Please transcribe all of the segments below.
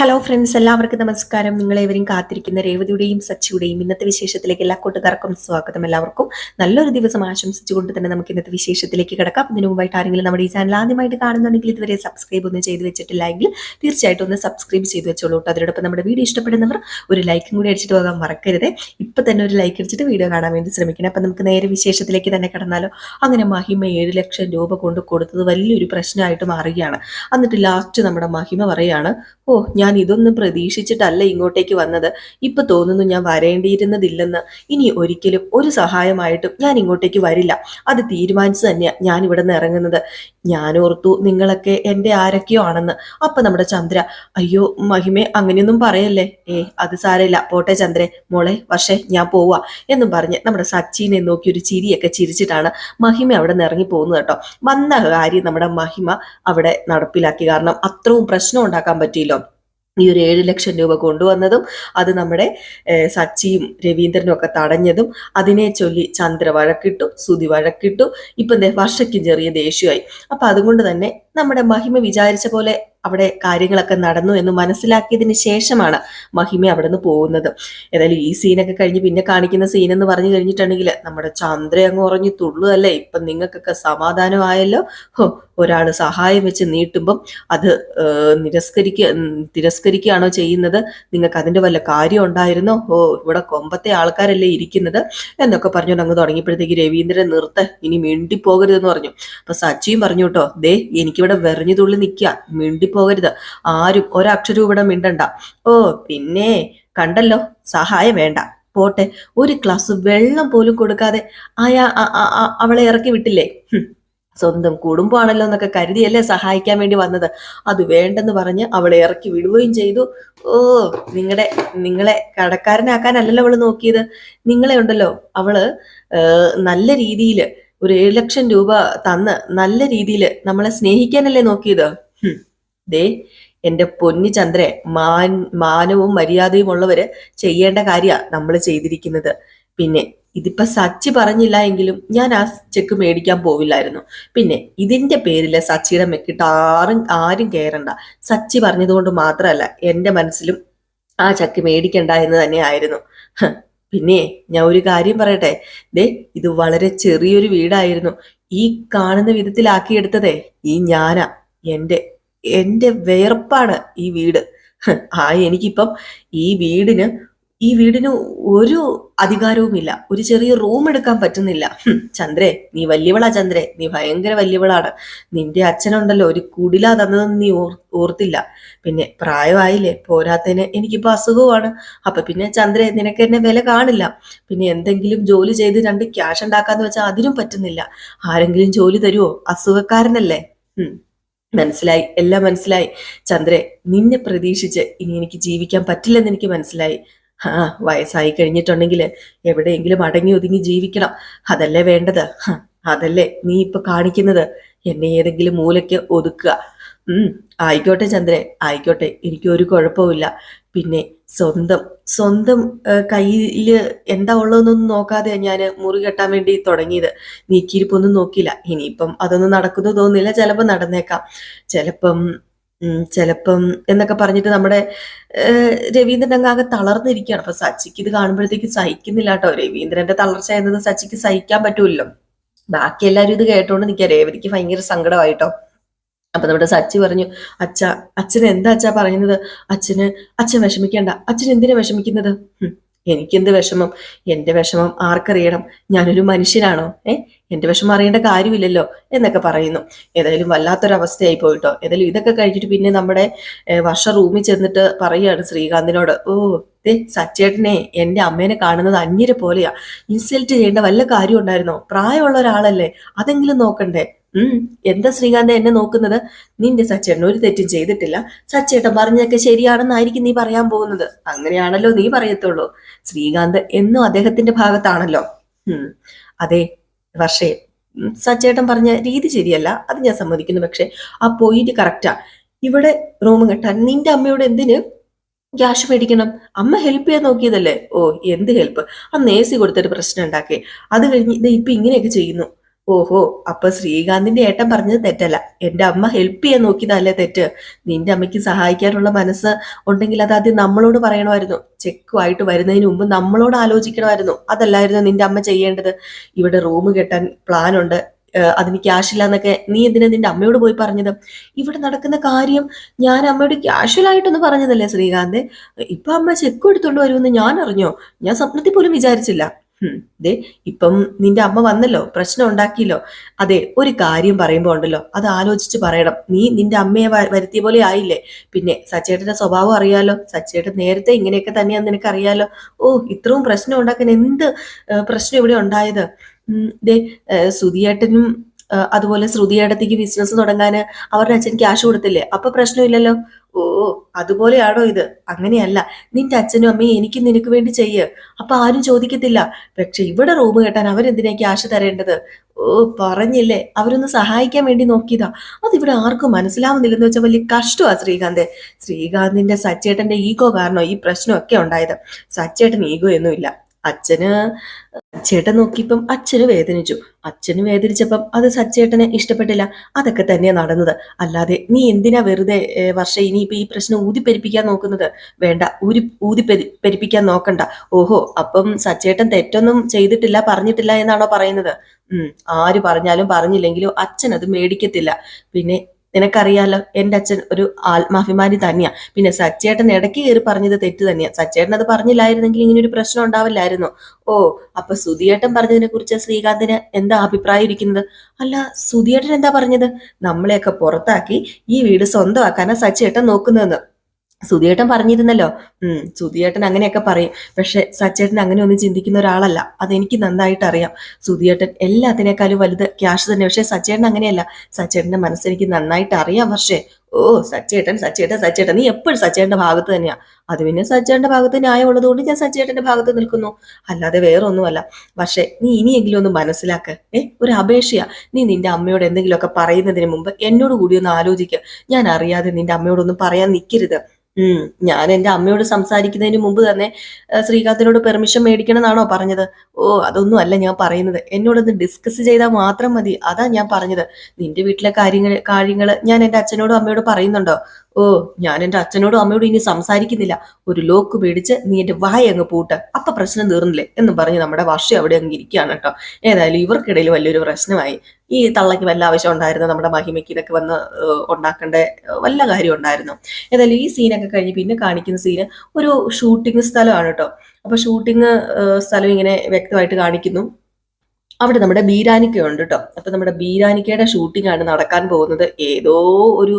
Hello friends എല്ലാവർക്കും നമസ്കാരം. നിങ്ങളേവരും കാത്തിരിക്കുന്ന രേവതിയുടെയും സച്ചിയുടെയും ഇന്നത്തെ വിശേഷത്തിലേക്ക് എല്ലാ കൂട്ടുകാർക്കും സ്വാഗതം എല്ലാവർക്കും. നല്ലൊരു ദിവസം ആശംസിച്ചുകൊണ്ട് തന്നെ നമുക്ക് ഇന്നത്തെ വിശേഷത്തിലേക്ക് കിടക്കാം. അതിനു മുമ്പായിട്ട് ആരെങ്കിലും നമ്മുടെ ഈ ചാനൽ ആദ്യമായിട്ട് കാണുന്നുണ്ടെങ്കിൽ ഇതുവരെ സബ്സ്ക്രൈബ് ഒന്നും ചെയ്തു വെച്ചിട്ടില്ല എങ്കിൽ തീർച്ചയായിട്ടും ഒന്ന് സബ്സ്ക്രൈബ് ചെയ്ത് വെച്ചോളൂ അതിനോടൊപ്പം നമ്മുടെ വീഡിയോ ഇഷ്ടപ്പെടുന്നവർ ഒരു ലൈക്കും കൂടി അടിച്ചിട്ട് പോകാൻ മറക്കരുത്. ഇപ്പം തന്നെ ഒരു ലൈക്ക് അടിച്ചിട്ട് വീഡിയോ കാണാൻ വേണ്ടി ശ്രമിക്കണം. അപ്പം നമുക്ക് നേരെ വിശേഷത്തിലേക്ക് തന്നെ കടന്നാലോ. അങ്ങനെ മഹിമ ഏഴ് ലക്ഷം രൂപ കൊണ്ട് കൊടുത്തത് വലിയൊരു പ്രശ്നമായിട്ട് മാറുകയാണ്. എന്നിട്ട് ലാസ്റ്റ് നമ്മുടെ മഹിമ പറയുകയാണ് ഓ ഞാൻ ഇതൊന്നും പ്രതീക്ഷിച്ചിട്ടല്ല ഇങ്ങോട്ടേക്ക് വന്നത്. ഇപ്പൊ തോന്നുന്നു ഞാൻ വരേണ്ടിയിരുന്നതില്ലെന്ന്. ഇനി ഒരിക്കലും ഒരു സഹായമായിട്ടും ഞാൻ ഇങ്ങോട്ടേക്ക് വരില്ല. അത് തീരുമാനിച്ചു തന്നെയാണ് ഞാൻ ഇവിടെ നിന്ന് ഇറങ്ങുന്നത്. ഞാൻ ഓർത്തു നിങ്ങളൊക്കെ എന്റെ ആരൊക്കെയോ ആണെന്ന്. അപ്പൊ നമ്മുടെ ചന്ദ്ര അയ്യോ മഹിമേ അങ്ങനെയൊന്നും പറയല്ലേ? ഏ അത് സാരമില്ല. പോട്ടെ ചന്ദ്രെ. മോളെ പക്ഷേ ഞാൻ പോവാ. എന്നും പറഞ്ഞ് നമ്മുടെ സച്ചിനെ നോക്കി ഒരു ചിരിയൊക്കെ ചിരിച്ചിട്ടാണ് മഹിമ അവിടെ നിന്ന് ഇറങ്ങി പോകുന്നത് കേട്ടോ. വന്ന കാര്യം നമ്മുടെ മഹിമ അവിടെ നടപ്പിലാക്കി. കാരണം അത്രയും പ്രശ്നം ഉണ്ടാക്കാൻ പറ്റിയില്ലോ. ഈ ഒരു ഏഴ് ലക്ഷം രൂപ കൊണ്ടുവന്നതും അത് നമ്മുടെ സച്ചിയും രവീന്ദ്രനും ഒക്കെ തടഞ്ഞതും അതിനെ ചൊല്ലി ചന്ദ്ര വഴക്കിട്ടു സുതി വഴക്കിട്ടു. ഇപ്പൊ വർഷയ്ക്കും ചെറിയ ദേഷ്യമായി. അപ്പൊ അതുകൊണ്ട് തന്നെ നമ്മുടെ മഹിമ വിചാരിച്ച പോലെ അവിടെ കാര്യങ്ങളൊക്കെ നടന്നു എന്ന് മനസ്സിലാക്കിയതിന് ശേഷമാണ് മഹിമ അവിടെ നിന്ന് പോകുന്നത്. ഏതായാലും ഈ സീനൊക്കെ കഴിഞ്ഞ് പിന്നെ കാണിക്കുന്ന സീൻ എന്ന് പറഞ്ഞു കഴിഞ്ഞിട്ടുണ്ടെങ്കിൽ നമ്മുടെ ചന്ദ്ര അങ്ങ് ഉറഞ്ഞു തുള്ളുകയല്ലേ ഇപ്പൊ നിങ്ങൾക്കൊക്കെ സമാധാനമായല്ലോ? ഹോ ഒരാൾ സഹായം വെച്ച് നീട്ടുമ്പം അത് നിരസ്കരിക്കുക നിരസ്കരിക്ക തിരസ്കരിക്കുകയാണോ ചെയ്യുന്നത്? നിങ്ങൾക്ക് അതിന്റെ വല്ല കാര്യം ഉണ്ടായിരുന്നോ? ഓ ഇവിടെ കൊമ്പത്തെ ആൾക്കാരല്ലേ ഇരിക്കുന്നത്? എന്നൊക്കെ പറഞ്ഞു അങ്ങ് തുടങ്ങിയപ്പോഴത്തേക്ക് രവീന്ദ്രൻ നിർത്ത ഇനി മിണ്ടിപ്പോകരുതെന്ന് പറഞ്ഞു. അപ്പൊ സച്ചിയും പറഞ്ഞു കേട്ടോ ദേ എനിക്കിവിടെ വെറിഞ്ഞു തുള്ളി നിൽക്കുക മിണ്ടിപ്പോകരുത്. ആരും ഒരക്ഷരവും ഇവിടെ മിണ്ടണ്ട. ഓ പിന്നെ കണ്ടല്ലോ സഹായം വേണ്ട. പോട്ടെ ഒരു ഗ്ലാസ് വെള്ളം പോലും കൊടുക്കാതെ അയാ അവളെ ഇറക്കി വിട്ടില്ലേ. സ്വന്തം കുടുംബമാണല്ലോ എന്നൊക്കെ കരുതിയല്ലേ സഹായിക്കാൻ വേണ്ടി വന്നത്? അത് വേണ്ടെന്ന് പറഞ്ഞ് അവളെ ഇറക്കി വിടുകയും ചെയ്തു. ഓ നിങ്ങളുടെ നിങ്ങളെ കടക്കാരനാക്കാനല്ലല്ലോ അവൾ നോക്കിയത്? നിങ്ങളെ ഉണ്ടല്ലോ അവൾ നല്ല രീതിയിൽ ഒരു ഏഴ് ലക്ഷം രൂപ തന്ന് നല്ല രീതിയിൽ നമ്മളെ സ്നേഹിക്കാനല്ലേ നോക്കിയത്. ദേ എന്റെ പൊന്നി ചന്ദ്രെ മാൻ മാനവും മര്യാദയും ഉള്ളവര് ചെയ്യേണ്ട കാര്യ നമ്മൾ ചെയ്തിരിക്കുന്നത്. പിന്നെ ഇതിപ്പോ സച്ചി പറഞ്ഞില്ല എങ്കിലും ഞാൻ ആ ചെക്ക് മേടിക്കാൻ പോവില്ലായിരുന്നു. പിന്നെ ഇതിന്റെ പേരിൽ സച്ചിയുടെ മെക്കിട്ട് ആരും ആരും കയറണ്ട സച്ചി പറഞ്ഞതുകൊണ്ട് മാത്രമല്ല എന്റെ മനസ്സിലും ആ ചക്ക് മേടിക്കണ്ട എന്ന് തന്നെ ആയിരുന്നു. പിന്നെ ഞാൻ ഒരു കാര്യം പറയട്ടെ? ദേ ഇത് വളരെ ചെറിയൊരു വീടായിരുന്നു. ഈ കാണുന്ന വിധത്തിലാക്കിയെടുത്തതേ ഈ ഞാനാ. എന്റെ എന്റെ വേർപ്പാണ് ഈ വീട്. ആ എനിക്കിപ്പം ഈ വീടിന് ഈ വീടിന് ഒരു അധികാരവുമില്ല. ഒരു ചെറിയ റൂം എടുക്കാൻ പറ്റുന്നില്ല. ചന്ദ്രേ നീ വലിയവളാ ചന്ദ്രേ. നീ ഭയങ്കര വല്യവളാണ്. നിന്റെ അച്ഛനുണ്ടല്ലോ ഒരു കുടിലാ തന്നതെന്ന് നീ ഓർ ഓർത്തില്ല. പിന്നെ പ്രായമായില്ലേ പോരാത്തതിന് എനിക്കിപ്പോ അസുഖമാണ് അപ്പൊ പിന്നെ ചന്ദ്രേ നിനക്ക് എന്നെ വില കാണില്ല. പിന്നെ എന്തെങ്കിലും ജോലി ചെയ്ത് രണ്ട് ക്യാഷ് ഉണ്ടാക്കാന്ന് വെച്ചാൽ അതിനും പറ്റുന്നില്ല. ആരെങ്കിലും ജോലി തരുമോ അസുഖക്കാരനല്ലേ. മനസ്സിലായി. എല്ലാം മനസ്സിലായി. ചന്ദ്രേ നിന്നെ പ്രതീക്ഷിച്ച് ഇനി എനിക്ക് ജീവിക്കാൻ പറ്റില്ലെന്ന് എനിക്ക് മനസ്സിലായി. ആ വയസ്സായി കഴിഞ്ഞിട്ടുണ്ടെങ്കിൽ എവിടെയെങ്കിലും അടങ്ങി ഒതുങ്ങി ജീവിക്കണം. അതല്ലേ വേണ്ടത്? അതല്ലേ നീ ഇപ്പൊ കാണിക്കുന്നത്? എന്നെ ഏതെങ്കിലും മൂലയ്ക്ക് ഒതുക്കുക. ഉം ആയിക്കോട്ടെ ചന്ദ്രേ ആയിക്കോട്ടെ എനിക്ക് ഒരു കുഴപ്പമില്ല പിന്നെ സ്വന്തം സ്വന്തം കയ്യിൽ എന്താ ഉള്ളതെന്നൊന്നും നോക്കാതെ ഞാൻ മുറി കെട്ടാൻ വേണ്ടി തുടങ്ങിയത്. നീക്കിയിരിപ്പൊന്നും നോക്കിയില്ല. ഇനിയിപ്പം അതൊന്നും നടക്കുന്നു തോന്നില്ല ചിലപ്പോൾ നടന്നേക്കാം. ചിലപ്പം ചിലപ്പം എന്നൊക്കെ പറഞ്ഞിട്ട് നമ്മുടെ രവീന്ദ്രൻ അങ്ങ് ആകെ തളർന്നിരിക്കുകയാണ്. അപ്പൊ സച്ചിക്ക് ഇത് കാണുമ്പോഴത്തേക്ക് സഹിക്കുന്നില്ല കേട്ടോ. രവീന്ദ്രന്റെ തളർച്ച എന്നത് സച്ചിക്ക് സഹിക്കാൻ പറ്റൂല്ലോ ബാക്കി എല്ലാരും ഇത് കേട്ടോണ്ട് നിൽക്കുക രേവതിക്ക് ഭയങ്കര സങ്കടമായിട്ടോ. അപ്പൊ നമ്മുടെ സച്ചി പറഞ്ഞു അച്ഛ അച്ഛൻ എന്താ അച്ഛാ പറയുന്നത്? അച്ഛന് അച്ഛൻ വിഷമിക്കണ്ട. അച്ഛൻ എന്തിനാ വിഷമിക്കുന്നത്? എനിക്കെന്ത് വിഷമം? എന്റെ വിഷമം ആർക്കറിയണം? ഞാനൊരു മനുഷ്യനാണോ? ഏ എന്റെ വിഷമം അറിയേണ്ട കാര്യമില്ലല്ലോ എന്നൊക്കെ പറയുന്നു. ഏതായാലും വല്ലാത്തൊരവസ്ഥയായി പോയിട്ടോ. ഏതായാലും ഇതൊക്കെ കഴിഞ്ഞിട്ട് പിന്നെ നമ്മുടെ വർഷ റൂമിൽ ചെന്നിട്ട് പറയുകയാണ് ശ്രീകാന്തിനോട്. ഓ ദേ സച്ചേട്ടനെ എന്റെ അമ്മേനെ കാണുന്നത് അന്യരെ പോലെയാ. ഇൻസൾട്ട് ചെയ്യേണ്ട വല്ല കാര്യം ഉണ്ടായിരുന്നോ? പ്രായമുള്ള ഒരാളല്ലേ. അതെങ്കിലും നോക്കണ്ടേ? ഉം എന്താ ശ്രീകാന്ത് എന്നെ നോക്കുന്നത്? നിന്റെ സച്ചേട്ടൻ ഒരു തെറ്റും ചെയ്തിട്ടില്ല. സച്ചേട്ടൻ പറഞ്ഞൊക്കെ ശരിയാണെന്നായിരിക്കും നീ പറയാൻ പോകുന്നത്. അങ്ങനെയാണല്ലോ നീ പറയത്തുള്ളൂ. ശ്രീകാന്ത് എന്നും അദ്ദേഹത്തിന്റെ ഭാഗത്താണല്ലോ. ഉം അതെ ഉം, സച്ചേട്ടൻ പറഞ്ഞ രീതി ശരിയല്ല. അത് ഞാൻ സമ്മതിക്കുന്നു. പക്ഷെ ആ പോയിന്റ് കറക്റ്റാ ഇവിടെ റൂം കെട്ടാൻ നിന്റെ അമ്മയോട് എന്തിന് ക്യാഷ് മേടിക്കണം? അമ്മ ഹെൽപ്പ് ചെയ്യാൻ നോക്കിയതല്ലേ? ഓ എന്ത് ഹെൽപ്പ് അന്ന് എ സി കൊടുത്തിട്ട് പ്രശ്നം ഉണ്ടാക്കി. അത് കഴിഞ്ഞ് ഇത് ഇപ്പൊ ഇങ്ങനെയൊക്കെ ചെയ്യുന്നു. ഓഹോ അപ്പൊ ശ്രീകാന്തിന്റെ ഏട്ടൻ പറഞ്ഞത് തെറ്റല്ല. എന്റെ അമ്മ ഹെൽപ്പ് ചെയ്യാൻ നോക്കിയതല്ലേ തെറ്റ്. നിന്റെ അമ്മയ്ക്ക് സഹായിക്കാനുള്ള മനസ്സ് ഉണ്ടെങ്കിൽ അത് ആദ്യം നമ്മളോട് പറയണമായിരുന്നു. ചെക്കുമായിട്ട് വരുന്നതിന് മുമ്പ് നമ്മളോട് ആലോചിക്കണമായിരുന്നു. അതല്ലായിരുന്നു നിന്റെ അമ്മ ചെയ്യേണ്ടത്. ഇവിടെ റൂം കെട്ടാൻ പ്ലാൻ ഉണ്ട്. അതിന് ക്യാഷ് ഇല്ല എന്നൊക്കെ നീ എന്തിനാ നിന്റെ അമ്മയോട് പോയി പറഞ്ഞത്? ഇവിടെ നടക്കുന്ന കാര്യം ഞാൻ അമ്മയോട് ക്യാഷ്വലായിട്ടൊന്നും പറഞ്ഞതല്ലേ ശ്രീകാന്ത്? ഇപ്പൊ അമ്മ ചെക്ക് എടുത്തോണ്ട് വരുമെന്ന് ഞാൻ അറിഞ്ഞോ? ഞാൻ സ്വപ്നത്തിൽ പോലും വിചാരിച്ചില്ല. ദേ ഇപ്പം നിന്റെ അമ്മ വന്നല്ലോ പ്രശ്നം ഉണ്ടാക്കിയല്ലോ. അതെ ഒരു കാര്യം പറയുമ്പോ ഉണ്ടല്ലോ അത് ആലോചിച്ച് പറയണം. നീ നിന്റെ അമ്മയെ വരുത്തിയ പോലെ ആയില്ലേ? പിന്നെ സച്ചേട്ടന്റെ സ്വഭാവം അറിയാലോ സച്ചേട്ടൻ നേരത്തെ ഇങ്ങനെയൊക്കെ തന്നെയാന്ന് നിനക്ക് അറിയാലോ ഓ ഇത്രയും പ്രശ്നം ഉണ്ടാക്കാൻ എന്ത് പ്രശ്നം ഇവിടെ ഉണ്ടായത്? ദേ സുധിയേട്ടനും അതുപോലെ ശ്രുതിയേടത്തേക്ക് ബിസിനസ് തുടങ്ങാന് അവരുടെ അച്ഛൻ ക്യാഷ് കൊടുത്തില്ലേ? അപ്പൊ പ്രശ്നമില്ലല്ലോ. ഓ അതുപോലെയാണോ ഇത്? അങ്ങനെയല്ല. നിന്റെ അച്ഛനും അമ്മയും എനിക്ക് നിനക്ക് വേണ്ടി ചെയ്യ്. അപ്പൊ ആരും ചോദിക്കത്തില്ല. പക്ഷെ ഇവിടെ റൂം കെട്ടാൻ അവരെന്തിനാ ക്യാഷ് തരേണ്ടത്? ഓ പറഞ്ഞില്ലേ? അവരൊന്ന് സഹായിക്കാൻ വേണ്ടി നോക്കിയതാ. അതിവിടെ ആർക്കും മനസ്സിലാവുന്നില്ലെന്ന് വെച്ചാൽ വലിയ കഷ്ടമാ ശ്രീകാന്ത്. ശ്രീകാന്തിന്റെ സച്ചേട്ടന്റെ ഈഗോ കാരണം ഈ പ്രശ്നമൊക്കെ ഉണ്ടായത്? സച്ചേട്ടൻ ഈഗോ ഒന്നുമില്ല. അച്ഛന് ചേട്ടൻ നോക്കിയപ്പം അച്ഛന് വേദനിച്ചു. അച്ഛന് വേദനിച്ചപ്പം അത് സച്ചേട്ടന് ഇഷ്ടപ്പെട്ടില്ല. അതൊക്കെ തന്നെയാ നടന്നത്. അല്ലാതെ നീ എന്തിനാ വെറുതെ വർഷം ഇനിയിപ്പോ ഈ പ്രശ്നം ഊതിപ്പെരിപ്പിക്കാൻ നോക്കുന്നത്? വേണ്ട ഊരി ഊതി പെരിപ്പിക്കാൻ നോക്കണ്ട. ഓഹോ അപ്പം സച്ചേട്ടൻ തെറ്റൊന്നും ചെയ്തിട്ടില്ല പറഞ്ഞിട്ടില്ല എന്നാണോ പറയുന്നത്? ഉം ആര് പറഞ്ഞാലും പറഞ്ഞില്ലെങ്കിലും അച്ഛൻ അത് മേടിക്കത്തില്ല. പിന്നെ നിനക്കറിയാലോ എന്റെ അച്ഛൻ ഒരു ആത്മാഭിമാനി തന്നെയാ. പിന്നെ സച്ചേട്ടൻ ഇടയ്ക്ക് കയറി പറഞ്ഞത് തെറ്റ് തന്നെയാ. സച്ചേട്ടൻ അത് പറഞ്ഞില്ലായിരുന്നെങ്കിൽ ഇങ്ങനെ ഒരു പ്രശ്നം ഉണ്ടാവില്ലായിരുന്നു? ഓ അപ്പൊ സുധിയേട്ടൻ പറഞ്ഞതിനെ കുറിച്ച് ശ്രീകാന്തിന് എന്താ അഭിപ്രായം ഇരിക്കുന്നത്? അല്ല സുധിയേട്ടൻ എന്താ പറഞ്ഞത്? നമ്മളെയൊക്കെ പുറത്താക്കി ഈ വീട് സ്വന്തമാക്കാനാ സച്ചേട്ടൻ നോക്കുന്നതെന്ന്. സുധിയേട്ടൻ പറഞ്ഞിരുന്നല്ലോ. ഉം സുധിയേട്ടൻ അങ്ങനെയൊക്കെ പറയും. പക്ഷെ സച്ചേട്ടൻ അങ്ങനെ ഒന്നും ചിന്തിക്കുന്ന ഒരാളല്ല. അതെനിക്ക് നന്നായിട്ട് അറിയാം. സുധിയേട്ടൻ എല്ലാത്തിനേക്കാളും വലുത് ക്യാഷ് തന്നെ. പക്ഷെ സച്ചേട്ടൻ അങ്ങനെയല്ല. സച്ചേട്ടന്റെ മനസ്സെനിക്ക് നന്നായിട്ട് അറിയാം. പക്ഷേ ഓ സച്ചേട്ടൻ സച്ചേട്ടൻ സച്ചേട്ടൻ. നീ എപ്പോഴും സച്ചേട്ടന്റെ ഭാഗത്ത് തന്നെയാ. അത് പിന്നെ സച്ചേട്ടന്റെ ഭാഗത്ത് ന്യായമുള്ളത് കൊണ്ട് ഞാൻ സച്ചേട്ടന്റെ ഭാഗത്ത് നിൽക്കുന്നു. അല്ലാതെ വേറൊന്നുമല്ല. പക്ഷെ നീ ഇനിയെങ്കിലും ഒന്ന് മനസ്സിലാക്ക. ഏ ഒരു അപേക്ഷയാ. നീ നിന്റെ അമ്മയോട് എന്തെങ്കിലുമൊക്കെ പറയുന്നതിന് മുമ്പ് എന്നോട് കൂടി ഒന്ന് ആലോചിക്കുക ഞാൻ അറിയാതെ നിന്റെ അമ്മയോടൊന്നും പറയാൻ നിൽക്കരുത് ഉം ഞാൻ എന്റെ അമ്മയോട് സംസാരിക്കുന്നതിന് മുമ്പ് തന്നെ ശ്രീകാന്തിനോട് പെർമിഷൻ മേടിക്കണം എന്നാണോ പറഞ്ഞത്? ഓ അതൊന്നും അല്ല ഞാൻ പറയുന്നത്. എന്നോടൊന്ന് ഡിസ്കസ് ചെയ്താൽ മാത്രം മതി. അതാ ഞാൻ പറഞ്ഞത്. നിന്റെ വീട്ടിലെ കാര്യങ്ങൾ കാര്യങ്ങൾ ഞാൻ എന്റെ അച്ഛനോടും അമ്മയോടും പറയുന്നുണ്ടോ? ഓ ഞാൻ എന്റെ അച്ഛനോടും അമ്മയോടും ഇനി സംസാരിക്കുന്നില്ല. ഒരു ലോക്ക് പേടിച്ച് നീ എന്റെ വായ അങ്ങ് പൂട്ട്. അപ്പൊ പ്രശ്നം തീർന്നില്ലേ? എന്ന് പറഞ്ഞ് നമ്മുടെ വർഷം അവിടെ അങ്ങ് ഇരിക്കുകയാണ് കേട്ടോ. ഏതായാലും ഇവർക്കിടയിൽ വലിയൊരു പ്രശ്നമായി. ഈ തള്ളയ്ക്ക് വല്ല ആവശ്യം ഉണ്ടായിരുന്നു? നമ്മുടെ മഹിമയ്ക്ക് ഇതൊക്കെ വന്ന് ഉണ്ടാക്കേണ്ട വല്ല കാര്യം ഉണ്ടായിരുന്നു. ഏതായാലും ഈ സീനൊക്കെ കഴിഞ്ഞ് പിന്നെ കാണിക്കുന്ന സീന് ഒരു ഷൂട്ടിംഗ് സ്ഥലമാണ് കേട്ടോ. അപ്പൊ ഷൂട്ടിംഗ് സ്ഥലം ഇങ്ങനെ വ്യക്തമായിട്ട് കാണിക്കുന്നു. അവിടെ നമ്മുടെ ബീരാനിക്ക ഉണ്ട് കേട്ടോ അപ്പൊ നമ്മുടെ ബീരാനിക്കയുടെ ഷൂട്ടിംഗ് ആണ് നടക്കാൻ പോകുന്നത്. ഏതോ ഒരു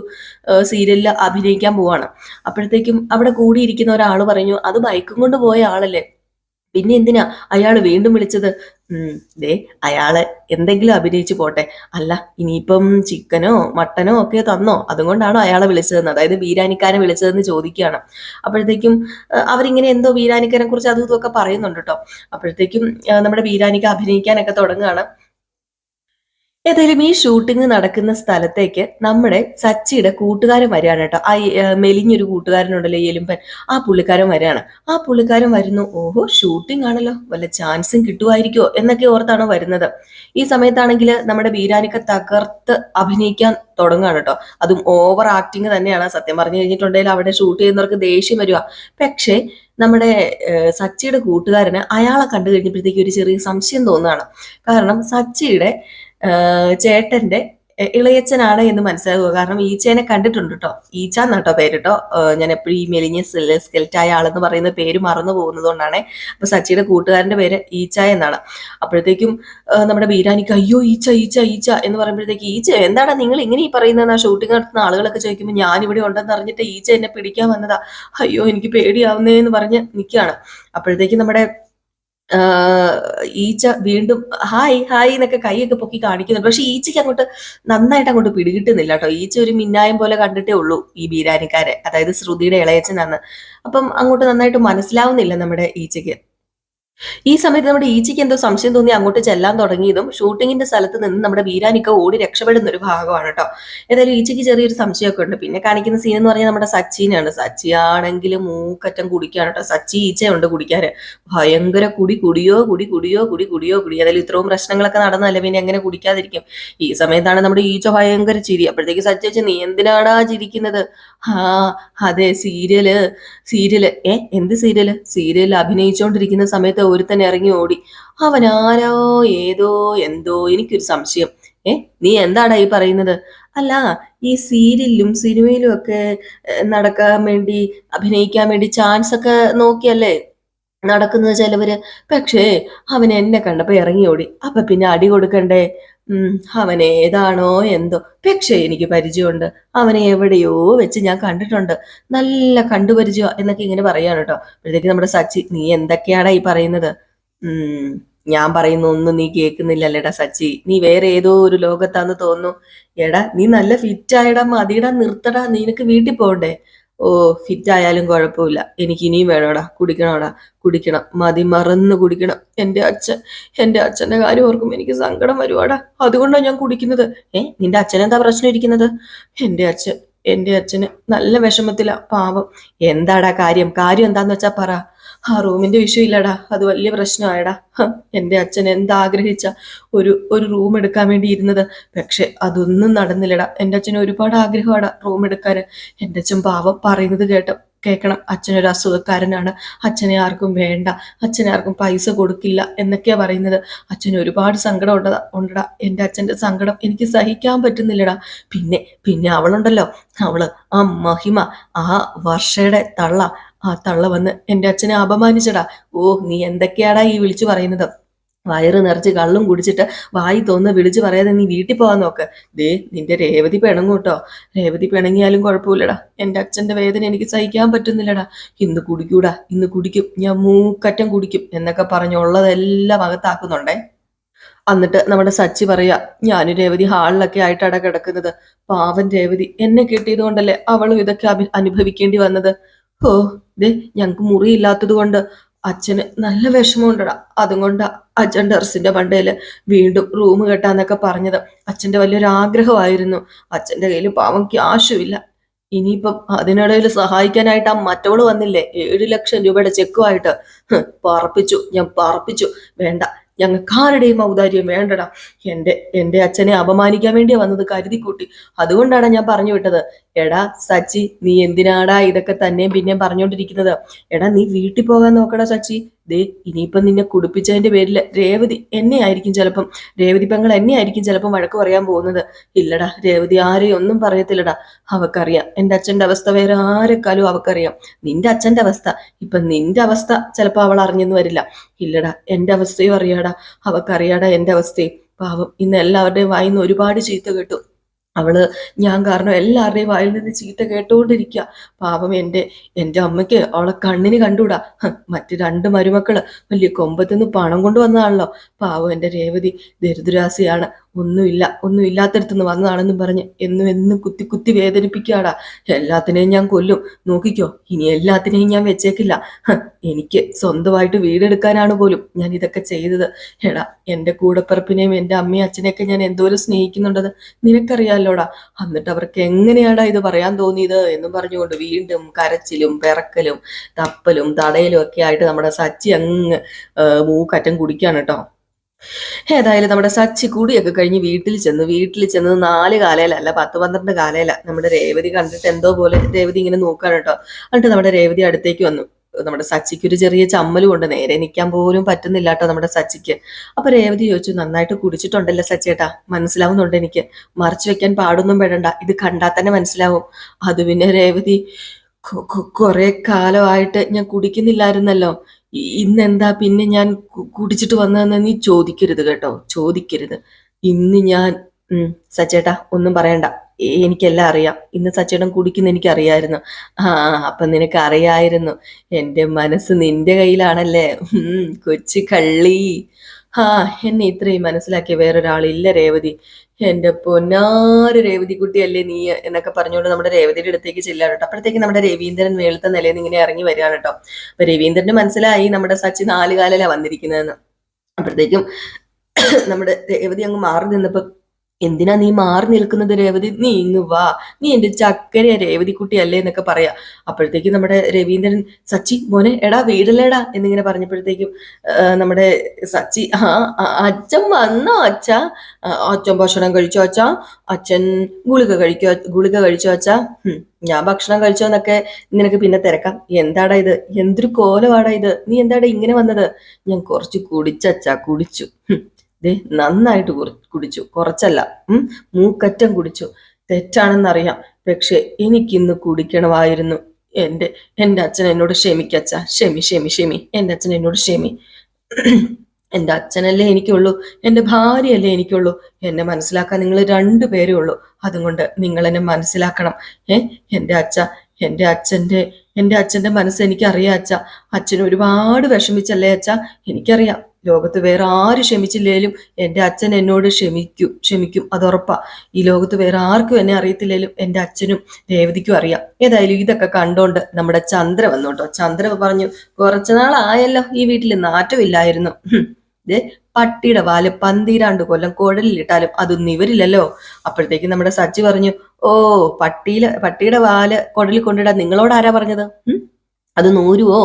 സീരിയലിൽ അഭിനയിക്കാൻ പോവാണ്. അപ്പോഴത്തേക്കും അവിടെ കൂടിയിരിക്കുന്ന ഒരാൾ പറഞ്ഞു അത് ബൈക്കും കൊണ്ട് പോയ ആളല്ലേ? പിന്നെ എന്തിനാ? അയാൾ വീണ്ടും വിളിച്ചത് ദേ അയാളെ എന്തെങ്കിലും അഭിനയിച്ചു പോട്ടെ. അല്ല ഇനിയിപ്പം ചിക്കനോ മട്ടനോ ഒക്കെ തന്നോ? അതുകൊണ്ടാണോ അയാളെ വിളിച്ചതെന്ന്? അതായത് ബീരാനിക്കാരെ വിളിച്ചതെന്ന് ചോദിക്കുകയാണ്. അപ്പോഴത്തേക്കും അവരിങ്ങനെ എന്തോ ബീരാനിക്കാരനെ കുറിച്ച് അതും ഇതൊക്കെ പറയുന്നുണ്ട് കേട്ടോ. അപ്പോഴത്തേക്കും നമ്മുടെ ബീരാനിക്ക അഭിനയിക്കാനൊക്കെ തുടങ്ങുകയാണ്. ഏതായാലും ഈ ഷൂട്ടിംഗ് നടക്കുന്ന സ്ഥലത്തേക്ക് നമ്മുടെ സച്ചിയുടെ കൂട്ടുകാരൻ വരികയാണ് കേട്ടോ. ആ മെലിഞ്ഞൊരു കൂട്ടുകാരനുണ്ടല്ലോ എലുമ്പൻ. ആ പുള്ളിക്കാരൻ വരികയാണ്. ആ പുള്ളിക്കാരൻ വരുന്നു ഓഹോ ഷൂട്ടിംഗ് ആണല്ലോ. വല്ല ചാൻസും കിട്ടുമായിരിക്കോ എന്നൊക്കെ ഓർത്താണോ വരുന്നത്. ഈ സമയത്താണെങ്കിൽ നമ്മുടെ ബീരാനിക്ക തകർത്ത് അഭിനയിക്കാൻ തുടങ്ങുകയാണ് കേട്ടോ. അതും ഓവർ ആക്ടിങ് തന്നെയാണ്. സത്യം പറഞ്ഞു കഴിഞ്ഞിട്ടുണ്ടെങ്കിൽ അവിടെ ഷൂട്ട് ചെയ്യുന്നവർക്ക് ദേഷ്യം വരിക. പക്ഷേ നമ്മുടെ സച്ചിയുടെ കൂട്ടുകാരന് അയാളെ കണ്ടു കഴിഞ്ഞപ്പോഴത്തേക്ക് ഒരു ചെറിയ സംശയം തോന്നുകയാണ്. കാരണം സച്ചിയുടെ ചേട്ടന്റെ ഇളയച്ചനാണ് എന്ന് മനസ്സിലാകുക കാരണം ഈച്ചേനെ കണ്ടിട്ടുണ്ട് കേട്ടോ ഈച്ച എന്നാട്ടോ പേര് കേട്ടോ ഞാൻ എപ്പോഴും ഈ മെലിഞ്ഞ സ്കെൽറ്റായ ആളെന്ന് പറയുന്ന പേര് മറന്നു പോകുന്നത് കൊണ്ടാണ്. അപ്പൊ സച്ചിയുടെ കൂട്ടുകാരന്റെ പേര് ഈച്ച എന്നാണ്. അപ്പോഴത്തേക്കും നമ്മുടെ ബീരാനിക്ക് അയ്യോ ഈച്ച ഈച്ച ഈച്ച എന്ന് പറയുമ്പോഴത്തേക്ക് ഈച്ച എന്താണ് നിങ്ങൾ ഇങ്ങനെ ഈ പറയുന്നത് ആ ഷൂട്ടിംഗ് നടത്തുന്ന ആളുകളൊക്കെ ചോദിക്കുമ്പോൾ ഞാൻ ഇവിടെ ഉണ്ടെന്ന് അറിഞ്ഞിട്ട് ഈച്ച എന്നെ പിടിക്കാൻ വന്നതാ. അയ്യോ എനിക്ക് പേടിയാവുന്നേ എന്ന് പറഞ്ഞ് നിൽക്കുകയാണ് അപ്പോഴത്തേക്കും നമ്മുടെ ഈച്ച വീണ്ടും ഹായ് ഹായ് എന്നൊക്കെ കൈയൊക്കെ പൊക്കി കാണിക്കുന്നുണ്ട്. പക്ഷെ ഈച്ചയ്ക്ക് അങ്ങോട്ട് നന്നായിട്ട് അങ്ങോട്ട് പിടികിട്ടുന്നില്ല കേട്ടോ. ഈച്ച ഒരു മിന്നായം പോലെ കണ്ടിട്ടേ ഉള്ളൂ ഈ ബീരാനിക്കാരെ. അതായത് ശ്രുതിയുടെ ഇളയച്ചൻ അന്ന് അപ്പം അങ്ങോട്ട് നന്നായിട്ട് മനസ്സിലാവുന്നില്ല നമ്മുടെ ഈച്ചയ്ക്ക്. ഈ സമയത്ത് നമ്മുടെ ഈച്ചയ്ക്ക് എന്തോ സംശയം തോന്നി അങ്ങോട്ട് ചെല്ലാൻ തുടങ്ങിയതും ഷൂട്ടിങ്ങിന്റെ സ്ഥലത്ത് നിന്ന് നമ്മുടെ വീരാനിക്ക ഓടി രക്ഷപ്പെടുന്ന ഒരു ഭാഗമാണ് കേട്ടോ ഏതായാലും ഈച്ചയ്ക്ക് ചെറിയൊരു സംശയമൊക്കെ ഉണ്ട്. പിന്നെ കാണിക്കുന്ന സീൻ എന്ന് പറഞ്ഞാൽ നമ്മുടെ സച്ചിനാണ്. സച്ചി ആണെങ്കിൽ മൂക്കറ്റം കുടിക്കാണ് കേട്ടോ സച്ചി ഈച്ചയുണ്ട് കുടിക്കാൻ ഭയങ്കര കുടി കുടിയോ കുടി കുടിയോ കുടി കുടിയോ കുടി. ഏതായാലും ഇത്രയും പ്രശ്നങ്ങളൊക്കെ നടന്നല്ലേ പിന്നെ എങ്ങനെ കുടിക്കാതിരിക്കും? ഈ സമയത്താണ് നമ്മുടെ ഈച്ച ഭയങ്കര ചിരി. അപ്പോഴത്തേക്ക് സച്ചി വെച്ച് നീ എന്തിനാടാ ചിരിക്കുന്നത്? ആ അതെ സീരിയൽ സീരിയൽ. ഏ എന്ത് സീരിയൽ? സീരിയലിൽ അഭിനയിച്ചുകൊണ്ടിരിക്കുന്ന സമയത്ത് ഒരുത്തൻ ഇറങ്ങി ഓടി. അവൻ ആരോ ഏതോ എന്തോ എനിക്കൊരു സംശയം. ഏ നീ എന്താടാ ഈ പറയുന്നത്? അല്ല ഈ സീരിയലിലും സിനിമയിലും ഒക്കെ നടക്കാൻ വേണ്ടി അഭിനയിക്കാൻ വേണ്ടി ചാൻസ് ഒക്കെ നോക്കിയല്ലേ? നടക്കുന്നത് ചിലവര്. പക്ഷേ അവൻ എന്നെ കണ്ടപ്പോ ഇറങ്ങി ഓടി. അപ്പൊ പിന്നെ അടി കൊടുക്കണ്ടേ? അവൻ ഏതാണോ എന്തോ. പക്ഷേ എനിക്ക് പരിചയമുണ്ട്. അവനെ എവിടെയോ വെച്ച് ഞാൻ കണ്ടിട്ടുണ്ട്. നല്ല കണ്ടുപരിചയം എന്നൊക്കെ ഇങ്ങനെ പറയാണ് കേട്ടോ അപ്പോഴത്തേക്ക് നമ്മുടെ സച്ചി നീ എന്തൊക്കെയാടാ ഈ പറയുന്നത്? ഞാൻ പറയുന്ന ഒന്നും നീ കേൾക്കുന്നില്ലല്ലേടാ സച്ചി. നീ വേറെ ഏതോ ഒരു ലോകത്താന്ന് തോന്നുന്നു. എടാ നീ നല്ല ഫിറ്റ് ആയടാ മതിയടാ നിർത്തടാ നിനക്ക് വീട്ടിൽ പോകണ്ടേ ഓ ഫിറ്റ് ആയാലും കുഴപ്പമില്ല. എനിക്ക് ഇനിയും വേണോടാ കുടിക്കണോടാ കുടിക്കണം. മതി മറന്ന് കുടിക്കണം. എന്റെ അച്ഛൻ എന്റെ അച്ഛന്റെ കാര്യം ഓർക്കും എനിക്ക് സങ്കടം വരുവാടാ. അതുകൊണ്ടാണ് ഞാൻ കുടിക്കുന്നത്. ഏ നിന്റെ അച്ഛനെന്താ പ്രശ്നം ഇരിക്കുന്നത്? എന്റെ അച്ഛൻ എന്റെ അച്ഛന് നല്ല വിഷമത്തിലാ പാവം. എന്താടാ കാര്യം? കാര്യം എന്താന്ന് വെച്ചാ പറ. ആ റൂമിന്റെ വിഷയം ഇല്ലടാ. അത് വലിയ പ്രശ്നമായടാ. എന്റെ അച്ഛൻ എന്താഗ്രഹിച്ച ഒരു ഒരു റൂം എടുക്കാൻ വേണ്ടി ഇരുന്നത്. പക്ഷെ അതൊന്നും നടന്നില്ലടാ. എന്റെ അച്ഛന് ഒരുപാട് ആഗ്രഹമാടാ റൂം എടുക്കാൻ എന്റെ അച്ഛൻ പാവം പറയുന്നത് കേട്ട കേൾക്കണം അച്ഛനൊരു അസുഖക്കാരനാണ്. അച്ഛനെ ആർക്കും വേണ്ട. അച്ഛനെ ആർക്കും പൈസ കൊടുക്കില്ല എന്നൊക്കെയാ പറയുന്നത്. അച്ഛന് ഒരുപാട് സങ്കടം ഉണ്ടതാ ഉണ്ടടാ. എന്റെ അച്ഛന്റെ സങ്കടം എനിക്ക് സഹിക്കാൻ പറ്റുന്നില്ലടാ. പിന്നെ പിന്നെ അവളുണ്ടല്ലോ. അവൾ ആ മഹിമ ആ വർഷയുടെ തള്ള. ആ തള്ള വന്ന് എന്റെ അച്ഛനെ അപമാനിച്ചടാ. ഓ നീ എന്തൊക്കെയാടാ ഈ വിളിച്ചു പറയുന്നത്? വയറ് നിറച്ച് കള്ളും കുടിച്ചിട്ട് വായി തോന്നുന്ന വിളിച്ചു പറയാതെ നീ വീട്ടിൽ പോകാൻ നോക്ക്. ദേ നിന്റെ രേവതി പിണങ്ങും കേട്ടോ. രേവതി പിണങ്ങിയാലും കുഴപ്പമില്ലടാ. എന്റെ അച്ഛന്റെ വേദന എനിക്ക് സഹിക്കാൻ പറ്റുന്നില്ലടാ. ഇന്ന് കുടിക്കൂടാ. ഇന്ന് കുടിക്കും. ഞാൻ മൂക്കറ്റം കുടിക്കും എന്നൊക്കെ പറഞ്ഞുള്ളതെല്ലാം അകത്താക്കുന്നുണ്ടേ. എന്നിട്ട് നമ്മുടെ സച്ചി പറയാ ഞാനും രേവതി ഹാളിലൊക്കെ ആയിട്ടാണ് കിടക്കുന്നത്. പാവൻ രേവതി എന്നെ കിട്ടിയത് കൊണ്ടല്ലേ അവളും ഇതൊക്കെ അനുഭവിക്കേണ്ടി വന്നത്? ഓ ദേ ഞങ്ങക്ക് മുറിയില്ലാത്തത് കൊണ്ട് അച്ഛന് നല്ല വിഷമമുണ്ടടാ. അതും കൊണ്ട് അച്ഛൻ ടെറസിന്റെ മണ്ടയിൽ വീണ്ടും റൂം കെട്ടാന്നൊക്കെ പറഞ്ഞത്. അച്ഛന്റെ വലിയൊരു ആഗ്രഹമായിരുന്നു അച്ഛന്റെ കയ്യിൽ പാവം ക്യാഷുമില്ല ഇനിയിപ്പം അതിനിടയിൽ സഹായിക്കാനായിട്ട് ആ മറ്റവൾ വന്നില്ലേ? ഏഴ് ലക്ഷം രൂപയുടെ ചെക്കുമായിട്ട് പറപ്പിച്ചു. ഞാൻ പറപ്പിച്ചു. വേണ്ട. ഞങ്ങൾക്ക് ആരുടെയും ഔദാര്യം വേണ്ടടാ. എന്റെ എന്റെ അച്ഛനെ അപമാനിക്കാൻ വേണ്ടി വന്നത് കരുതിക്കൂട്ടി. അതുകൊണ്ടാണ് ഞാൻ പറഞ്ഞു വിട്ടത്. എടാ സച്ചി നീ എന്തിനാടാ ഇതൊക്കെ തന്നെയും പിന്നെയും പറഞ്ഞുകൊണ്ടിരിക്കുന്നത് എടാ നീ വീട്ടിൽ പോകാൻ നോക്കടാ സച്ചി. ദേ ഇനിയിപ്പം നിന്നെ കുടിപ്പിച്ചതിന്റെ പേരിൽ രേവതി എന്നെ ആയിരിക്കും ചിലപ്പം രേവതി പെങ്ങൾ എന്നെ ആയിരിക്കും ചിലപ്പം വഴക്ക് പറയാൻ പോകുന്നത്. ഇല്ലടാ രേവതി ആരെയും ഒന്നും പറയത്തില്ലടാ. അവക്കറിയാം എന്റെ അച്ഛന്റെ അവസ്ഥ വേറെ ആരെക്കാലും അവക്കറിയാം. നിന്റെ അച്ഛന്റെ അവസ്ഥ ഇപ്പം നിന്റെ അവസ്ഥ ചിലപ്പോൾ അവൾ അറിഞ്ഞെന്ന് വരില്ല. ഇല്ലടാ എന്റെ അവസ്ഥയും അറിയാടാ. അവക്കറിയാടാ എന്റെ അവസ്ഥയും. പാവം ഇന്ന് എല്ലാവരുടെയും വായിന്ന് ഒരുപാട് ചീത്ത കേട്ടു. അവൾ ഞാൻ കാരണം എല്ലാവരുടെയും വായിൽ നിന്ന് ചീത്ത കേട്ടുകൊണ്ടിരിക്കുക പാവം എന്റെ എന്റെ അമ്മയ്ക്ക് അവളെ കണ്ണിന് മറ്റു മറ്റ് രണ്ട് മരുമക്കൾ വലിയ കൊമ്പത്തുനിന്ന് പണം കൊണ്ടുവന്നതാണല്ലോ. പാവം എന്റെ രേവതി ദരിദ്രാസിയാണ് ഒന്നുമില്ല ഒന്നും ഇല്ലാത്തടത്തുനിന്ന് വന്നതാണെന്നും പറഞ്ഞ് എന്നും എന്നും കുത്തി കുത്തി വേദനിപ്പിക്കാടാ എല്ലാത്തിനെയും ഞാൻ കൊല്ലും. നോക്കിക്കോ ഇനി എല്ലാത്തിനെയും ഞാൻ വെച്ചേക്കില്ല. എനിക്ക് സ്വന്തമായിട്ട് വീടെടുക്കാനാണ് പോലും ഞാൻ ഇതൊക്കെ ചെയ്തത്. എടാ എന്റെ കൂടപ്പിറപ്പിനെയും എന്റെ അമ്മയും അച്ഛനെയൊക്കെ ഞാൻ എന്തോരം സ്നേഹിക്കുന്നുണ്ടത്. നിനക്കറിയാലോടാ എന്നിട്ട് അവർക്ക് എങ്ങനെയാടാ ഇത് പറയാൻ തോന്നിയത് എന്ന് പറഞ്ഞുകൊണ്ട് വീണ്ടും കരച്ചിലും പിറക്കലും തപ്പലും തടയലും ഒക്കെ ആയിട്ട് നമ്മുടെ സച്ചി അങ്ങ് മൂക്കറ്റം കുടിക്കാണ് കേട്ടോ. ഏതായാലും നമ്മുടെ സച്ചി കൂടിയൊക്കെ കഴിഞ്ഞ് വീട്ടിൽ ചെന്ന്. വീട്ടിൽ ചെന്ന് നാല് കാലയിലല്ല പത്ത് പന്ത്രണ്ട് കാലയില. നമ്മുടെ രേവതി കണ്ടിട്ട് എന്തോ പോലെ രേവതി ഇങ്ങനെ നോക്കാണ് കേട്ടോ. എന്നിട്ട് നമ്മുടെ രേവതി അടുത്തേക്ക് വന്നു. നമ്മുടെ സച്ചിക്ക് ഒരു ചെറിയ ചമ്മലും ഉണ്ട് നേരെ നിൽക്കാൻ പോലും പറ്റുന്നില്ല കേട്ടോ നമ്മുടെ സച്ചിക്ക്. അപ്പൊ രേവതി ചോദിച്ചു നന്നായിട്ട് കുടിച്ചിട്ടുണ്ടല്ലോ സച്ചേട്ടാ. മനസ്സിലാവുന്നുണ്ട് എനിക്ക്. മറച്ചു വെക്കാൻ പാടൊന്നും വേണ്ട ഇത് കണ്ടാൽ തന്നെ മനസ്സിലാവും. അത് പിന്നെ രേവതി കുറെ കാലമായിട്ട് ഞാൻ കുടിക്കുന്നില്ലായിരുന്നല്ലോ. ഇന്ന് ഇന്നെന്താ പിന്നെ ഞാൻ കുടിച്ചിട്ട് വന്നതെന്ന് നീ ചോദിക്കരുത് കേട്ടോ. ചോദിക്കരുത്. ഇന്ന് ഞാൻ സച്ചേട്ടാ ഒന്നും പറയണ്ട. എനിക്കെല്ലാം അറിയാം. ഇന്ന് സച്ചേട്ടൻ കുടിക്കുന്ന എനിക്കറിയായിരുന്നു. ആ അപ്പൊ നിനക്ക് അറിയായിരുന്നു എന്റെ മനസ്സ് നിന്റെ കയ്യിലാണല്ലേ? കൊച്ചു കള്ളി. ആ എന്നെ ഇത്രയും മനസ്സിലാക്കിയ വേറൊരാളില്ല രേവതി. എന്റെ പൊന്നാറ് രേവതിക്കുട്ടിയല്ലേ നീ എന്നൊക്കെ പറഞ്ഞുകൊണ്ട് നമ്മുടെ രേവതിയുടെ അടുത്തേക്ക് ചെല്ലാണ് കേട്ടോ. അപ്പോഴത്തേക്ക് നമ്മുടെ രവീന്ദ്രൻ മേളത്തെ നിലയിൽ നിന്ന് ഇങ്ങനെ ഇറങ്ങി വരികയാണ് കേട്ടോ. അപ്പൊ രവീന്ദ്രന് മനസ്സിലായി നമ്മുടെ സച്ചി നാല് കാലിലാണ് വന്നിരിക്കുന്നതെന്ന്. അപ്പോഴത്തേക്കും നമ്മുടെ രേവതി അങ്ങ് മാറി നിന്നപ്പോ എന്തിനാ നീ മാറി നിൽക്കുന്നത് രേവതി? നീ ഇങ്ങ് വാ. നീ എന്റെ ചക്കരയാ രേവതി കുട്ടിയല്ലേ എന്നൊക്കെ പറയാ. അപ്പോഴത്തേക്കും നമ്മുടെ രവീന്ദ്രൻ സച്ചി മോനെ എടാ വീടല്ലേടാ? എന്നിങ്ങനെ പറഞ്ഞപ്പോഴത്തേക്കും നമ്മുടെ സച്ചി ആ അച്ഛൻ വന്നോ അച്ഛ? അച്ഛൻ ഭക്ഷണം കഴിച്ചോ അച്ഛ? അച്ഛൻ ഗുളിക കഴിക്കോ ഗുളിക കഴിച്ചോ അച്ഛ? ഞാൻ ഭക്ഷണം കഴിച്ചോ എന്നൊക്കെ നിനക്ക് പിന്നെ തിരക്കാം. എന്താടാ ഇത്? എന്തൊരു കോലമാടാ ഇത്? നീ എന്താടാ ഇങ്ങനെ വന്നത്? ഞാൻ കുറച്ച് കുടിച്ചച്ചാ കുടിച്ചു. ദേ നന്നായിട്ട് കുടിച്ചു. കുറച്ചല്ല മൂക്കറ്റം കുടിച്ചു. തെറ്റാണെന്നറിയാം. പക്ഷെ എനിക്കിന്ന് കുടിക്കണമായിരുന്നു. എന്റെ എന്റെ അച്ഛൻ എന്നോട് ക്ഷമിക്കച്ച ക്ഷമി ക്ഷമി ക്ഷമി. എന്റെ അച്ഛൻ എന്നോട് ക്ഷമി. എന്റെ അച്ഛനല്ലേ എനിക്കുള്ളൂ. എന്റെ ഭാര്യയല്ലേ എനിക്കുള്ളൂ. എന്നെ മനസ്സിലാക്കാൻ നിങ്ങൾ രണ്ടു രണ്ടുപേരേ ഉള്ളൂ. അതുകൊണ്ട് നിങ്ങൾ എന്നെ മനസ്സിലാക്കണം. ഏ എന്റെ അച്ഛ എന്റെ അച്ഛന്റെ എന്റെ അച്ഛന്റെ മനസ്സ് എനിക്കറിയാം അച്ഛ. അച്ഛൻ ഒരുപാട് വിഷമിച്ചല്ലേ അച്ഛ? എനിക്കറിയാം. ലോകത്ത് വേറെ ആര് ക്ഷമിച്ചില്ലേലും എന്റെ അച്ഛൻ എന്നോട് ക്ഷമിക്കും ക്ഷമിക്കും. അതുറപ്പാ ഈ ലോകത്ത് വേറെ ആർക്കും എന്നെ അറിയത്തില്ലേലും എന്റെ അച്ഛനും രേവതിക്കും അറിയാം. ഏതായാലും ഇതൊക്കെ കണ്ടോണ്ട് നമ്മുടെ ചന്ദ്ര വന്നോട്ടോ. ചന്ദ്ര പറഞ്ഞു കുറച്ചു നാളായല്ലോ ഈ വീട്ടിൽ നാറ്റമില്ലായിരുന്നു. ദേ പട്ടിയുടെ വാൽ പന്തിരാണ്ട് കൊല്ലം കുഴലിലിട്ടാലും അതൊന്നും ഇവരില്ലല്ലോ. അപ്പോഴത്തേക്ക് നമ്മുടെ സച്ചി പറഞ്ഞു ഓ പട്ടിയിലെ പട്ടിയുടെ വാൽ കുഴലിൽ കൊണ്ടിടാൻ നിങ്ങളോട് ആരാ പറഞ്ഞത്? അത് നൂരുവോ?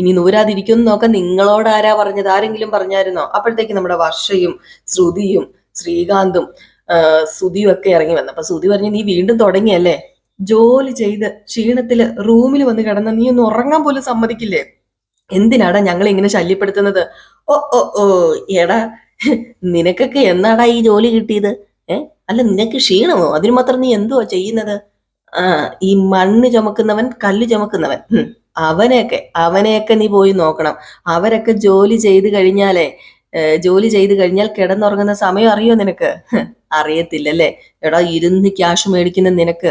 ഇനി നൂരാതിരിക്കും എന്നൊക്കെ നിങ്ങളോട് ആരാ പറഞ്ഞത്? ആരെങ്കിലും പറഞ്ഞായിരുന്നോ? അപ്പോഴത്തേക്ക് നമ്മുടെ വർഷയും ശ്രുതിയും ശ്രീകാന്തും സുതിയും ഒക്കെ ഇറങ്ങി വന്നു. അപ്പൊ സുധി പറഞ്ഞു നീ വീണ്ടും തുടങ്ങിയല്ലേ? ജോലി ചെയ്ത് ക്ഷീണത്തിൽ റൂമിൽ വന്ന് കിടന്ന നീ ഒന്ന് ഉറങ്ങാൻ പോലും സമ്മതിക്കില്ലേ? എന്തിനാടാ ഞങ്ങൾ ഇങ്ങനെ ശല്യപ്പെടുത്തുന്നത്? ഓ ഓ ഓ എടാ നിനക്കൊക്കെ എന്നാടാ ഈ ജോലി കിട്ടിയത്? ഏ? അല്ല നിനക്ക് ക്ഷീണമോ? അതിന് മാത്രം നീ എന്തുവാ ചെയ്യുന്നത്? ആ ഈ മണ്ണ് ചുമക്കുന്നവൻ കല്ല് ചുമക്കുന്നവൻ. അവനെയൊക്കെ അവനെയൊക്കെ നീ പോയി നോക്കണം. അവരൊക്കെ ജോലി ചെയ്ത് കഴിഞ്ഞാലേ ജോലി ചെയ്ത് കഴിഞ്ഞാൽ കിടന്നുറങ്ങുന്ന സമയം അറിയോ നിനക്ക്? അറിയത്തില്ല അറിയത്തില്ലല്ലേ? എടാ ഇരുന്ന് ക്യാഷ് മേടിക്കുന്ന നിനക്ക്.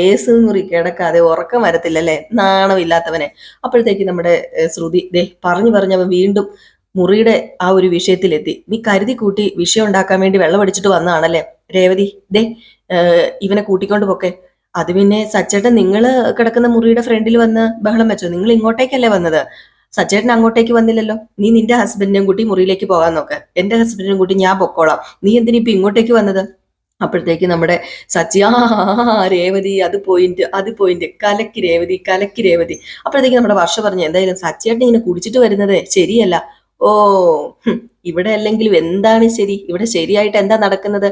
ഏസ് മുറി കിടക്കാതെ ഉറക്കം വരത്തില്ലല്ലേ? നാണമില്ലാത്തവനെ. അപ്പോഴത്തേക്ക് നമ്മുടെ ശ്രുതി ദേ പറഞ്ഞു പറഞ്ഞവൻ വീണ്ടും മുറിയുടെ ആ ഒരു വിഷയത്തിലെത്തി. നീ കരുതി കൂട്ടി വിഷയം ഉണ്ടാക്കാൻ വേണ്ടി വെള്ളം അടിച്ചിട്ട് വന്നതാണല്ലേ? രേവതി ദേ ഇവനെ കൂട്ടിക്കൊണ്ട് പോക്കെ. അത് പിന്നെ സച്ചേട്ടൻ നിങ്ങൾ കിടക്കുന്ന മുറിയുടെ ഫ്രണ്ടിൽ വന്ന് ബഹളം വെച്ചോ? നിങ്ങൾ ഇങ്ങോട്ടേക്കല്ലേ വന്നത്? സച്ചേട്ടൻ അങ്ങോട്ടേക്ക് വന്നില്ലല്ലോ. നീ നിന്റെ ഹസ്ബൻഡിനെയും കൂട്ടി മുറിയിലേക്ക് പോകാൻ നോക്ക്. എന്റെ ഹസ്ബൻഡിനും കൂട്ടി ഞാൻ പൊക്കോളാം. നീ എന്തിനു ഇപ്പൊ ഇങ്ങോട്ടേക്ക് വന്നത്? അപ്പോഴത്തേക്ക് നമ്മുടെ സച്ചി ആ രേവതി അത് പോയിന്റ് അത് പോയിന്റ് കലക്കി രേവതി കലക്കി രേവതി. അപ്പോഴത്തേക്ക് നമ്മുടെ വർഷ പറഞ്ഞു എന്തായാലും സച്ചേട്ടൻ ഇങ്ങനെ കുടിച്ചിട്ട് വരുന്നത് ശരിയല്ല. ഓ ഇവിടെ അല്ലെങ്കിലും എന്താണ് ശരി? ഇവിടെ ശരിയായിട്ട് എന്താ നടക്കുന്നത്?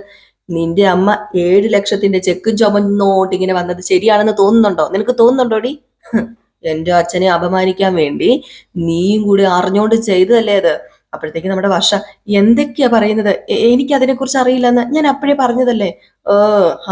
നിന്റെ അമ്മ ഏഴ് ലക്ഷത്തിന്റെ ചെക്ക് ചുമന്നോട്ട് ഇങ്ങനെ വന്നത് ശരിയാണെന്ന് തോന്നുന്നുണ്ടോ? നിനക്ക് തോന്നുന്നുണ്ടോടി? എന്റെ അച്ഛനെ അപമാനിക്കാൻ വേണ്ടി നീയും കൂടി അറിഞ്ഞോണ്ട് ചെയ്തതല്ലേ അത്? അപ്പോഴത്തേക്ക് നമ്മുടെ വർഷ എന്തൊക്കെയാ പറയുന്നത്? എനിക്ക് അതിനെ കുറിച്ച് അറിയില്ലെന്ന് ഞാൻ അപ്പോഴേ പറഞ്ഞതല്ലേ? ഓ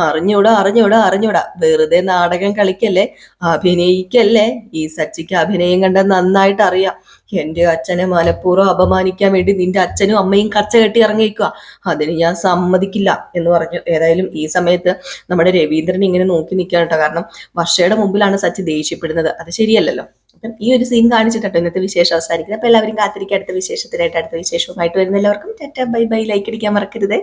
അറിഞ്ഞൂടാ അറിഞ്ഞൂടാ അറിഞ്ഞൂടാ. വെറുതെ നാടകം കളിക്കല്ലേ? അഭിനയിക്കല്ലേ? ഈ സച്ചിക്ക് അഭിനയം കണ്ട നന്നായിട്ട് അറിയാം. എന്റെ അച്ഛനെ മനഃപൂർവം അപമാനിക്കാൻ വേണ്ടി നിന്റെ അച്ഛനും അമ്മയും കച്ച കെട്ടി ഇറങ്ങിയിക്കുക അതിന് ഞാൻ സമ്മതിക്കില്ല എന്ന് പറഞ്ഞു. ഏതായാലും ഈ സമയത്ത് നമ്മുടെ രവീന്ദ്രൻ ഇങ്ങനെ നോക്കി നിൽക്കാൻ കേട്ടോ. കാരണം വർഷയുടെ മുമ്പിലാണ് സച്ചി ദേഷ്യപ്പെടുന്നത്. അത് ശരിയല്ലല്ലോ. അപ്പം ഈ ഒരു സീൻ കാണിച്ചിട്ടോ ഇന്നത്തെ വിശേഷം അവസാനിക്കുന്നത് അപ്പൊ എല്ലാവരും കാത്തിരിക്കുക. അടുത്ത വിശേഷത്തിനായിട്ട് അടുത്ത വിശേഷവുമായിട്ട് വരുന്ന എല്ലാവർക്കും ടാറ്റ ബൈ ബൈ. ലൈക്ക് അടിക്കാൻ മറക്കരുതേ.